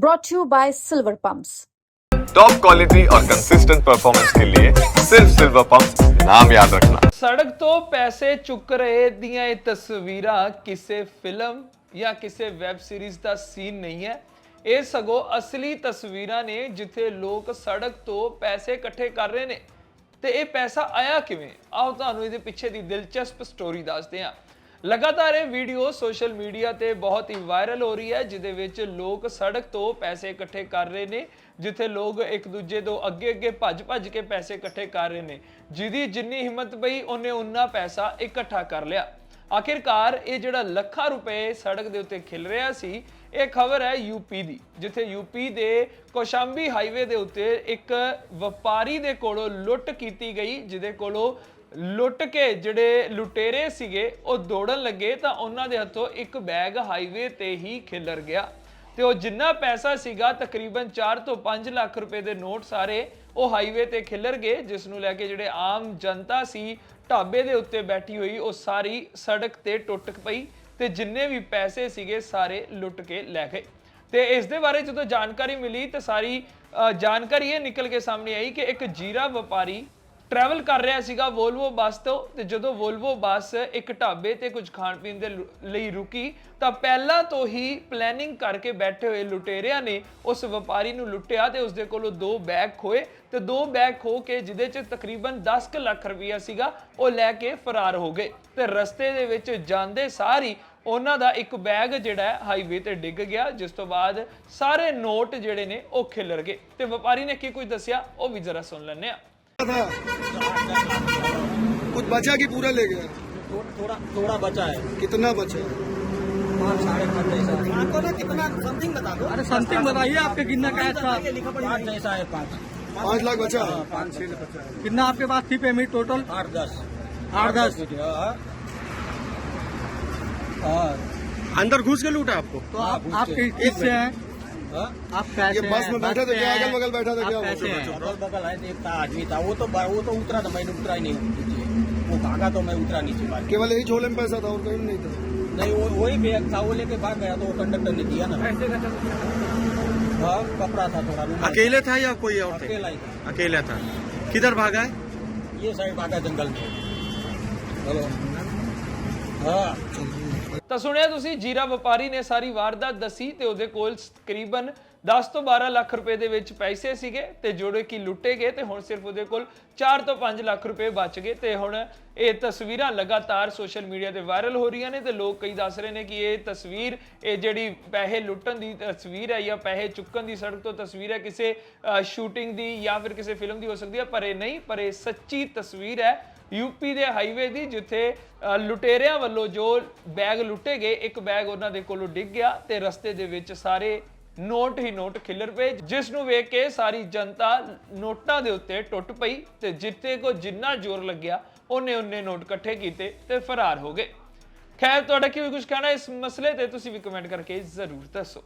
brought to you by Silver Pumps. Top quality और consistent performance के लिए सिर्फ सिल्वर पंप नाम याद रखना ਸੜਕ ਤੋਂ ਪੈਸੇ ਚੁੱਕ ਰਹੇ ਦੀਆਂ ਇਹ ਤਸਵੀਰਾਂ ਕਿਸੇ ਫਿਲਮ ਜਾਂ ਕਿਸੇ ਵੈਬ ਸੀਰੀਜ਼ ਦਾ ਸੀਨ ਨਹੀਂ ਹੈ ਇਹ ਸਗੋਂ ਅਸਲੀ ਤਸਵੀਰਾਂ ਨੇ ਜਿੱਥੇ ਲੋਕ ਸੜਕ ਤੋਂ ਪੈਸੇ ਇਕੱਠੇ ਕਰ ਰਹੇ ਨੇ ਤੇ ਇਹ ਪੈਸਾ ਆਇਆ ਕਿਵੇਂ ਆਓ ਤੁਹਾਨੂੰ ਇਹਦੇ ਪਿੱਛੇ ਦੀ ਦਿਲਚਸਪ ਸਟੋਰੀ ਦੱਸਦੇ ਹਾਂ ਲਗਾਤਾਰ ਇਹ ਵੀਡੀਓ ਸੋਸ਼ਲ ਮੀਡੀਆ ਤੇ ਬਹੁਤ ਹੀ ਵਾਇਰਲ ਹੋ ਰਹੀ ਹੈ ਜਿਦੇ ਵਿੱਚ ਲੋਕ ਸੜਕ ਤੋਂ ਪੈਸੇ ਇਕੱਠੇ ਕਰ ਰਹੇ ਨੇ, ਜਿੱਥੇ ਲੋਕ ਇੱਕ ਦੂਜੇ ਤੋਂ ਅੱਗੇ ਅੱਗੇ ਭੱਜ ਭੱਜ ਕੇ ਪੈਸੇ ਇਕੱਠੇ ਕਰ ਰਹੇ ਨੇ। ਜਿਹਦੀ ਜਿੰਨੀ ਹਿੰਮਤ ਪਈ, ਉਹਨੇ ਉਨਾ ਪੈਸਾ ਇਕੱਠਾ ਕਰ ਲਿਆ। ਆਖਿਰਕਾਰ ਇਹ ਜਿਹੜਾ ਲੱਖਾਂ ਰੁਪਏ ਸੜਕ ਦੇ ਉੱਤੇ ਖਿਲ ਰਿਹਾ ਸੀ, ਇਹ ਖਬਰ ਹੈ ਯੂਪੀ ਦੀ, ਜਿੱਥੇ ਯੂਪੀ ਦੇ ਕੋਸ਼ਾਂਬੀ ਹਾਈਵੇ ਦੇ ਉੱਤੇ ਇੱਕ ਵਪਾਰੀ ਦੇ ਕੋਲੋਂ ਲੁੱਟ ਕੀਤੀ ਗਈ, ਜਿਹਦੇ ਕੋਲੋਂ ਲੁੱਟ ਕੇ ਜਿਹੜੇ ਲੁਟੇਰੇ ਸੀਗੇ, ਉਹ ਦੌੜਨ ਲੱਗੇ ਤਾਂ ਉਹਨਾਂ ਦੇ ਹੱਥੋਂ ਇੱਕ ਬੈਗ ਹਾਈਵੇ ਤੇ ਹੀ ਖਿਲਰ ਗਿਆ। ਤੇ ਉਹ ਜਿੰਨਾ ਪੈਸਾ ਸੀਗਾ, ਤਕਰੀਬਨ 4 ਤੋਂ 5 ਲੱਖ ਰੁਪਏ ਦੇ ਨੋਟ ਸਾਰੇ ਉਹ ਹਾਈਵੇ ਤੇ ਖਿਲਰ ਗਏ, ਜਿਸ ਨੂੰ ਲੈ ਕੇ ਜਿਹੜੇ ਆਮ ਜਨਤਾ ਸੀ, ਢਾਬੇ ਦੇ ਉੱਤੇ ਬੈਠੀ ਹੋਈ, ਉਹ ਸਾਰੀ ਸੜਕ ਤੇ ਟੁੱਟ ਪਈ ਤੇ ਜਿੰਨੇ ਵੀ ਪੈਸੇ ਸੀਗੇ, ਸਾਰੇ ਲੁੱਟ ਕੇ ਲੈ ਗਏ। ਤੇ ਇਸ ਦੇ ਬਾਰੇ ਜਦੋਂ ਜਾਣਕਾਰੀ ਮਿਲੀ ਤੇ ਸਾਰੀ ਜਾਣਕਾਰੀ ਇਹ ਨਿਕਲ ਕੇ ਸਾਹਮਣੇ ਆਈ ਕਿ ਇੱਕ ਜੀਰਾ ਵਪਾਰੀ ਟਰੈਵਲ ਕਰ ਰਿਹਾ ਸੀਗਾ ਵੋਲਵੋ ਬੱਸ ਤੋਂ ਤੇ ਜਦੋਂ ਵੋਲਵੋ ਬੱਸ ਇੱਕ ਢਾਬੇ ਤੇ ਕੁਝ ਖਾਣ ਪੀਣ ਦੇ ਲੁ- ਲਈ ਰੁਕੀ ਤਾਂ ਪਹਿਲਾਂ ਤੋਂ ਹੀ ਪਲੈਨਿੰਗ ਕਰਕੇ ਬੈਠੇ ਹੋਏ ਲੁਟੇਰਿਆਂ ਨੇ ਉਸ ਵਪਾਰੀ ਨੂੰ ਲੁੱਟਿਆ ਤੇ ਉਸ ਦੇ ਕੋਲੋਂ ਦੋ ਬੈਗ ਖੋਏ ਤੇ ਦੋ ਬੈਗ ਖੋ ਕੇ ਜਿਹਦੇ ਚ ਤਕਰੀਬਨ 10 ਕੁ ਲੱਖ ਰੁਪਈਆ ਸੀਗਾ, ਉਹ ਲੈ ਕੇ ਫਰਾਰ ਹੋ ਗਏ ਤੇ ਰਸਤੇ ਦੇ ਵਿੱਚ ਜਾਂਦੇ ਸਾਰੀ ਉਹਨਾਂ ਦਾ ਇੱਕ ਬੈਗ ਜਿਹੜਾ ਹਾਈਵੇ ਤੇ ਡਿੱਗ ਗਿਆ, ਜਿਸ ਤੋਂ ਬਾਅਦ ਸਾਰੇ ਨੋਟ ਜਿਹੜੇ ਨੇ ਉਹ ਖਿਲਰ ਗਏ ਤੇ ਵਪਾਰੀ ਨੇ ਕੀ ਕੁਝ ਦੱਸਿਆ, ਉਹ ਵੀ ਜ਼ਰਾ ਸੁਣ ਲੈਂਦੇ ਆ था। कुछ बचा कि पूरा ले गया? थोड़ा थोड़ा बचा है। कितना बचा? पाँच साढ़े पाँच जैसा आपको ना कितना समथिंग बता दो। अरे समथिंग बताइए आपके कितना कैश था? पाँच जैसा है पाँच। पाँच लाख बचा? पाँच छः कितना आपके पास थी पेमेंट टोटल आठ दस। आठ दस। हाँ। हाँ। अंदर घुस के लूटा आपको? तो हाँ, आप आप किस से हैं हाँ? आप कैसे बस में बैठे थे क्या? अगल बगल बैठा था क्या? हैं अगल बगल है एक था आदमी था। वो तो वो तो उतरा था मैंने उतरा ही नहीं वो भागा तो मैं उतरा नीचे केवल यही झोले में पैसा था और कहीं नहीं था। नहीं वो वही बैग था वो लेके भाग गया तो वो कंडक्टर ने दिया ना। हाँ कपड़ा था थोड़ा अकेले था या कोई और थे? अकेला ही था। अकेला था। किधर भागा है? ये साइड भागा जंगल में। हेलो। हाँ। ਤਾਂ ਸੁਣਿਆ ਤੁਸੀਂ, ਜੀਰਾ ਵਪਾਰੀ ਨੇ ਸਾਰੀ ਵਾਰਦਾਤ ਦੱਸੀ ਤੇ ਉਹਦੇ ਕੋਲ ਤਕਰੀਬਨ 10 ਤੋਂ 12 ਲੱਖ ਰੁਪਏ ਦੇ ਵਿੱਚ ਪੈਸੇ ਸੀਗੇ ਤੇ ਜਿਹੜੇ ਕਿ ਲੁੱਟੇ ਗਏ ਤੇ ਹੁਣ ਸਿਰਫ ਉਹਦੇ ਕੋਲ 4 ਤੋਂ 5 ਲੱਖ ਰੁਪਏ ਬਚ ਗਏ ਤੇ ਹੁਣ ਇਹ ਤਸਵੀਰਾਂ ਲਗਾਤਾਰ ਸੋਸ਼ਲ ਮੀਡੀਆ ਤੇ ਵਾਇਰਲ ਹੋ ਰਹੀਆਂ ਨੇ ਤੇ ਲੋਕ ਕਈ ਦੱਸ ਰਹੇ ਨੇ ਕਿ ਇਹ ਤਸਵੀਰ, ਇਹ ਜਿਹੜੀ ਪੈਸੇ ਲੁੱਟਣ ਦੀ ਤਸਵੀਰ ਹੈ ਜਾਂ ਪੈਸੇ ਚੁੱਕਣ ਦੀ ਸੜਕ ਤੋਂ ਤਸਵੀਰ ਹੈ, ਕਿਸੇ ਸ਼ੂਟਿੰਗ ਦੀ ਜਾਂ ਫਿਰ ਕਿਸੇ ਫਿਲਮ ਦੀ ਹੋ ਸਕਦੀ ਹੈ, ਪਰ ਇਹ ਨਹੀਂ, ਪਰ ਇਹ ਸੱਚੀ ਤਸਵੀਰ ਹੈ। ਯੂਪੀ ਦੇ ਹਾਈਵੇ ਦੀ, ਜਿੱਥੇ ਲੁਟੇਰਿਆਂ ਵੱਲੋਂ ਜੋ ਬੈਗ ਲੁੱਟੇ ਗਏ, ਇੱਕ ਬੈਗ ਉਹਨਾਂ ਦੇ ਕੋਲੋਂ ਡਿੱਗ ਗਿਆ ਤੇ ਰਸਤੇ ਦੇ ਵਿੱਚ ਸਾਰੇ ਨੋਟ ਹੀ ਨੋਟ ਖਿਲਰ ਪਏ, ਜਿਸ ਨੂੰ ਵੇਖ ਕੇ ਸਾਰੀ ਜਨਤਾ ਨੋਟਾਂ ਦੇ ਉੱਤੇ ਟੁੱਟ ਪਈ ਤੇ ਜਿੱਤੇ ਕੋ ਜਿੰਨਾ ਜ਼ੋਰ ਲੱਗਿਆ, ਉਹਨੇ ਉਹਨੇ ਨੋਟ ਇਕੱਠੇ ਕੀਤੇ ਤੇ ਫਰਾਰ ਹੋ ਗਏ। ਖੈਰ, ਤੁਹਾਡਾ ਕੀ ਕੁਝ ਕਹਿਣਾ ਇਸ ਮਸਲੇ ਤੇ, ਤੁਸੀਂ ਵੀ ਕਮੈਂਟ ਕਰਕੇ ਜ਼ਰੂਰ ਦੱਸੋ।